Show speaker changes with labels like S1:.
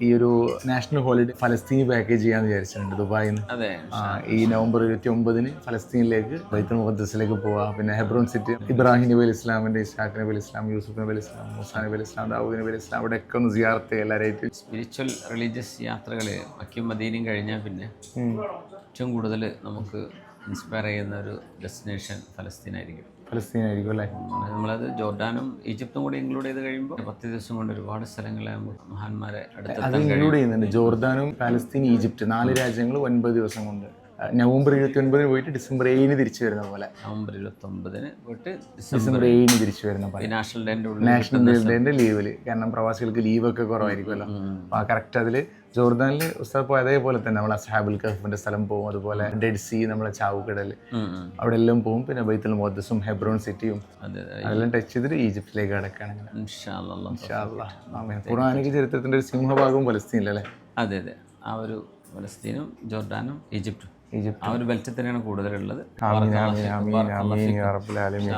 S1: ഈ ഒരു national holiday ഫലസ്തീനി package ചെയ്യാന്ന് വിചാരിച്ചിട്ടുണ്ട് ദുബായിൽ നിന്ന് ഈ നവംബർ ഇരുപത്തി ഒമ്പതിന് ഫലസ്തീനിലേക്ക് ബൈത്തുൽ മുഖദ്സിലേക്ക് പോവാ. പിന്നെ ഹെബ്രോൺ സിറ്റി ഇബ്രാഹിം നബി അലി ഇസ്ലാമിന്റെ ഇസ്ഹാഖ് നബി അലി ഇസ്ലാം യൂസുഫ് നബി അലി ഇസ്ലാം മൂസാ നബി അലി ഇസ്ലാം ദാവൂദ് നബി അലി ഇസ്ലാം അവിടെയൊക്കെ ഒന്ന് സിയാർത്ത് എല്ലാവരായിട്ട്
S2: സ്പിരിച്വൽ റിലീജിയസ് യാത്രകൾ മക്കും മദീനയും കഴിഞ്ഞാൽ പിന്നെ ഏറ്റവും കൂടുതൽ നമുക്ക് ഇൻസ്പയർ ചെയ്യുന്ന ഒരു ഡെസ്റ്റിനേഷൻ ഫലസ്തീനായിരിക്കും.
S1: ഫലസ്തീനായിരിക്കും അല്ലേ?
S2: നമ്മളത് ജോർഡാനും ഈജിപ്തും കൂടി ഇൻക്ലൂഡ് ചെയ്ത് കഴിയുമ്പോൾ പത്ത് ദിവസം കൊണ്ട് ഒരുപാട് സ്ഥലങ്ങളെ മഹാന്മാരെ
S1: അത് ഇൻക്ലൂഡ് ചെയ്യുന്നുണ്ട്. ജോർദാനും പാലസ്തീൻ ഈജിപ്റ്റ് നാല് രാജ്യങ്ങൾ ഒൻപത് ദിവസം കൊണ്ട് നവംബർ ഇരുപത്തി ഒൻപതിന് പോയിട്ട് ഡിസംബർ ഏഴിന് തിരിച്ചു വരുന്ന പോലെ.
S2: നവംബർ ഇരുപത്തൊമ്പതിന് പോയിട്ട് ഡിസംബർ
S1: ഏഴിന് തിരിച്ചു വരുന്ന പോലെ.
S2: നാഷണൽ ഡേന്റെ
S1: നാഷണൽ ഡേന്റെ ലീവിൽ കാരണം പ്രവാസികൾക്ക് ലീവൊക്കെ കുറവായിരിക്കുമല്ലോ. ആ കറക്റ്റ് അതിൽ ജോർദാനിൽ ഉസ്താദ് പോയ അതേപോലെ തന്നെ നമ്മൾ അസ്ഹാബുൽ കഹഫിന്റെ സ്ഥലം പോകും അതുപോലെ ഡെഡ് സി നമ്മളെ ചാവുകടൽ. അവിടെ എല്ലാം പോകും പിന്നെ ബൈത്തുൽ മോദസും ഹെബ്രോൺ സിറ്റിയും
S2: അതെ അതെ.
S1: അതെല്ലാം ടച്ച് ചെയ്തിട്ട് ഈജിപ്തിലേക്ക്. ആമീൻ. ഖുർആനിക ചരിത്രത്തിന്റെ ഒരു സിംഹഭാഗവും പലസ്തീനിലല്ലേ?
S2: അതെ അതെ. ആ ഒരു പലസ്തീനും ജോർഡാനും ഈജിപ്തും.
S1: ഈജിപ്ത്.
S2: ആ ഒരു ബെൽറ്റിൽ തന്നെയാണ് കൂടുതലുള്ളത്.
S1: ആമീൻ ആമീൻ ആമീൻ ആമീൻ